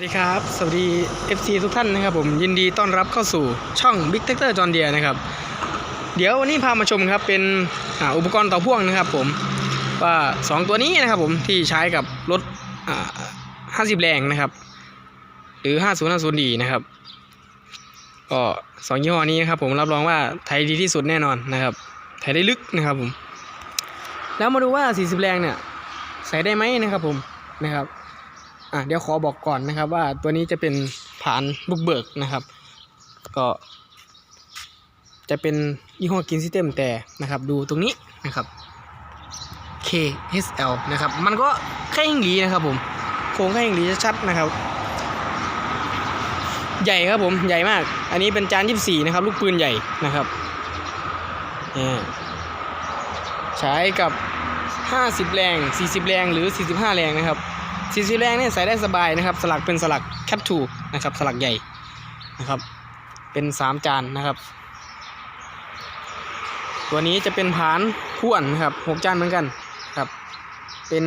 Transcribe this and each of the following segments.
สวัสดีครับ สวัสดี FC ทุกท่านนะครับผมยินดีต้อนรับเข้าสู่ช่อง Big t e c t o r John Deere นะครับ เดี๋ยววันนี้พามาชมครับเป็นออุปกรณ์ต่อพ่วงนะครับผมว่า 2 ตัวนี้นะครับผมที่ใช้กับรถอ่า50 แรงนะครับ หรือ 5050D นะครับก็สองยี่ห้อนี้นะครับผมรับรองว่าไทยดีที่สุดแน่นอนนะครับไทยได้ลึกนะครับผม แล้วมาดูว่า 40 แรงเนี่ยใส่ได้ไหมนะครับผมนะครับ อะเดี๋ยวขอบอกก่อนนะครับ ว่าตัวนี้จะเป็นฐานบุกเบิกนะครับ ก็จะเป็นยี่ห้อกินซิสเต็มแต่นะครับดูตรงนี้นะครับ KSL นะครับ มันก็แค่หิงหลีนะครับผมโครงแค่หิงหลีชัดๆนะครับ ใหญ่ครับผมใหญ่มาก อันนี้เป็นจาน24นะครับ ลูกปืนใหญ่นะครับใช้กับ 50 แรง 40 แรงหรือ 45 แรงนะครับ สีสีแรงเนี่ยใส่ได้สบายนะครับ สลักเป็นสลักแคปทูนะครับ สลักใหญ่นะครับ เป็น3จานนะครับ ตัวนี้จะเป็นผานพ่วนนะครับหกจานเหมือนกันครับ เป็น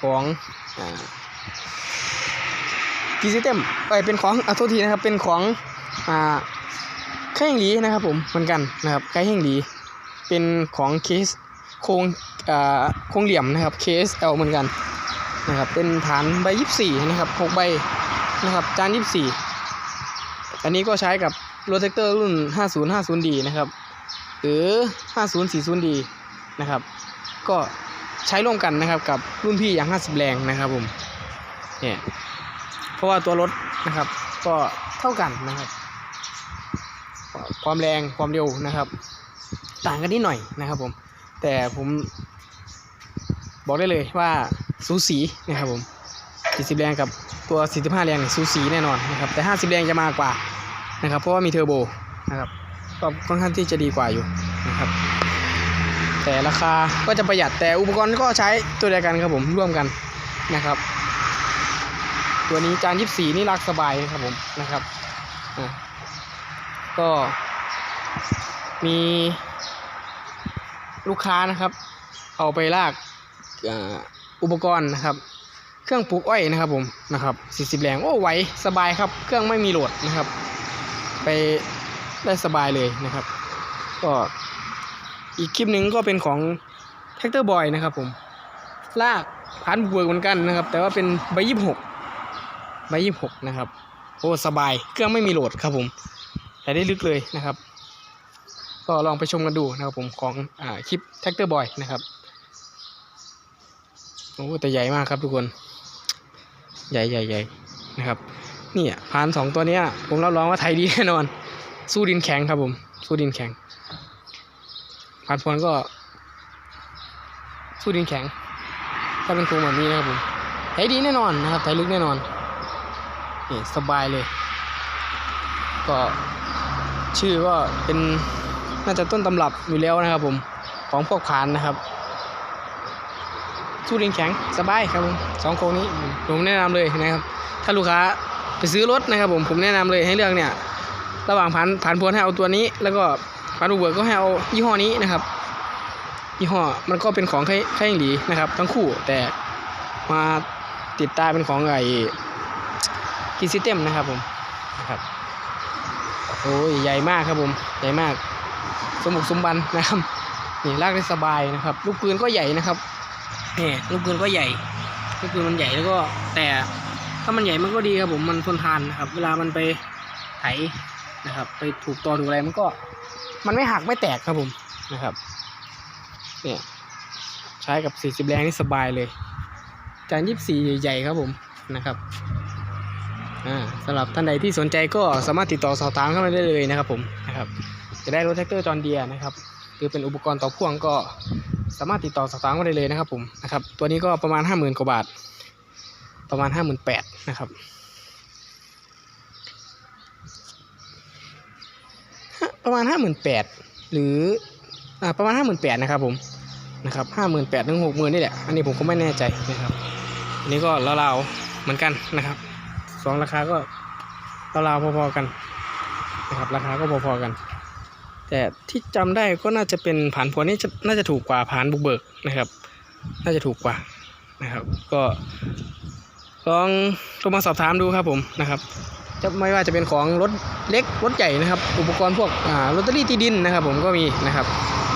ของกีซิเต็มเอ้ยเป็นของอะโทษทีนะครับ เป็นของอ่าไข่แห่งหลีนะครับผมเหมือนกันนะครับไข่แห่งหลีเป็นของเคสโครงอ่าโครงเหลี่ยมนะครับ KSL เหมือนกัน นะครับเป็นฐานใบยี่สี่นะครับหกใบนะครับจานยี่สี่อันนี้ก็ใช้กับโรเทคเตอร์รุ่น 5050D นะครับหรือ 5040D นะครับก็ใช้ร่วมกันนะครับกับรุ่นพี่อย่าง 50 แรงนะครับผมเนี่ยเพราะว่าตัวรถนะครับก็เท่ากันนะครับ ความแรงความเร็วนะครับ ต่างกันนิดหน่อยนะครับผมแต่ผม บอกได้เลยว่าสูสีนะครับผม40แรงกับตัว 45 แรงสูสีแน่นอนนะครับแต่ 50 แรงจะมากกว่านะครับเพราะว่ามีเทอร์โบนะครับก็ค่อนข้างที่จะดีกว่าอยู่นะครับแต่ราคาก็จะประหยัดแต่อุปกรณ์ก็ใช้ตัวเดียวกันครับผมร่วมกันนะครับ ตัวนี้จาน 24 นี่รักสบายนะครับผมนะครับก็มีลูกค้านะครับ เอาไปลาก อุปกรณ์นะครับเครื่องปลูกอ้อยนะครับผมนะครับ40แรงโอ้ไหวสบายครับ เครื่องไม่มีโหลดนะครับ ไปได้สบายเลยนะครับ ก็อีกคลิปหนึ่งก็เป็นของ t r a c t o r Boy นะครับผมลากผ่านบุกเหมือนกันนะครับ แต่ว่าเป็นใบยี่หกใบยี่หกนะครับโอ้สบายเครื่องไม่มีโหลดครับผมแต่ได้ลึกเลยนะครับ ก็ลองไปชมกันดูนะครับผมของอคลิป t r a c t o r Boy นะครับ โอ้แต่ใหญ่มากครับทุกคน ใหญ่ใหญ่ใหญ่นะครับนี่อะพานสองตัวเนี้ย ผมรับรองว่าไทยดีแน่นอน สู้ดินแข็งครับผม สู้ดินแข็งพานพวนก็ สู้ดินแข็ง ถ้าเป็นโครงแบบนี้นะครับผมไทยดีแน่นอนนะครับไทยลึกแน่นอนนี่สบายเลย ก็ชื่อก็เป็นน่าจะต้นตำรับอยู่แล้วนะครับผม ของพวกผานนะครับ สู้ดินแข็งสบายครับผมสองโครงนี้ผมแนะนำเลยนะครับ ถ้าลูกค้าไปซื้อรถนะครับ ผมผมแนะนำเลยให้เลือกเนี่ย ระหว่างผ่านผ่านพวนให้เอาตัวนี้ แล้วก็ผ่านอุเบิร์กก็ให้เอายี่ห้อนี้นะครับยี่ห้อมันก็เป็นของไข่ไข่หลีนะครับ ทั้งคู่แต่มาติดตาเป็นของไอ้กิซิเต็มนะครับผมนะครับโอ้ยใหญ่มากครับผมใหญ่มาก สมบุกสมบันนะครับนี่ลากได้สบายนะครับ ลูกปืนก็ใหญ่นะครับ นี่ลูกปืนก็ใหญ่ลูกปืนมันใหญ่แล้วก็แต่ถ้ามันใหญ่มันก็ดีครับผมมันทนทานนะครับ เวลามันไปไถนะครับ ไปถูกตอถูกอะไรมันก็ มันไม่หักไม่แตกครับผมนะครับเนี่ยใช้กับ 40 แรงนี่สบายเลย จาน 24 ใหญ่ๆครับผมนะครับอ่าสำหรับท่านใดที่สนใจก็สามารถติดต่อสอบถามเข้ามาได้เลยนะครับผมนะครับจะได้รถแท็กเตอร์จอนเดียนะครับหรือเป็นอุปกรณ์ต่อพ่วงก็ สามารถติดต่อสอบถามมาได้เลยนะครับผมนะครับ ตัวนี้ก็ประมาณห้าหมื่นกว่าบาท ประมาณห้าหมื่นแปดนะครับประมาณห้าหมื่นแปดหรืออ่าประมาณห้าหมื่นแปดนะครับผมนะครับห้าหมื่นแปดถึงหกหมื่นนี่แหละอันนี้ผมก็ไม่แน่ใจนะครับอันนี้ก็ราวๆเหมือนกันนะครับสองราคาก็ราวๆพอๆกันนะครับราคาก็พอๆกัน แต่ที่จำได้ก็น่าจะเป็นผ่านพวนนี่น่าจะถูกกว่าผ่านบุกเบิกนะครับ น่าจะถูกกว่านะครับ ก็ลองโทรมาสอบถามดูครับผมนะครับ จะไม่ว่าจะเป็นของรถเล็กรถใหญ่นะครับ อุปกรณ์พวกอ่าลอตเตอรี่ที่ดินนะครับ ผมก็มีนะครับ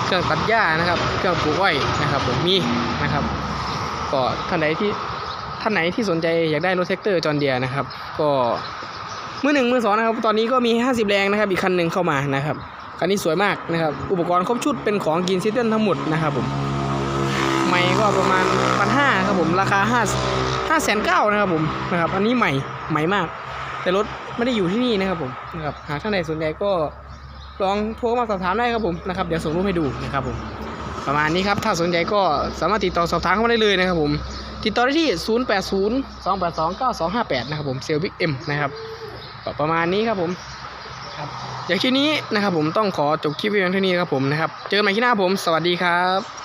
เครื่องตัดหญ้านะครับ เครื่องปลูกอ้อยนะครับ ผมมีนะครับ ก็ท่านไหนที่ท่านไหนที่สนใจอยากได้รถแท็กเตอร์จอห์นเดียนะครับ ก็มือหนึ่งมือสองนะครับ ตอนนี้ก็มี 50 แรงนะครับ อีกคันหนึ่งเข้ามานะครับ คันนี้สวยมากนะครับ อุปกรณ์ครบชุดเป็นของกินซิเทนทั้งหมดนะครับผมใหม่ก็ประมาณพันห้าครับผมราคาห้าห้าแสนเก้านะครับผมนะครับ อันนี้ใหม่ใหม่มาก แต่รถไม่ได้อยู่ที่นี่นะครับผมนะครับหากท่านใดสนใจก็ลองโทรมาสอบถามได้ครับผมนะครับเดี๋ยวส่งรูปให้ดูนะครับผมประมาณนี้ครับถ้าสนใจก็สามารถติดต่อสอบถามเข้ามาได้เลยนะครับผมติดต่อได้ที่ 0 8 0 2 8 2 9 2 5 8 นะครับผมเซลบิ๊กเอ็มนะครับประมาณนี้ครับผม ครับอย่างคลิปนี้นะครับผมต้องขอจบคลิปว้เพียงเท่านี้ครับผมนะครับ เจอกันใหม่คลิปหน้าผม สวัสดีครับ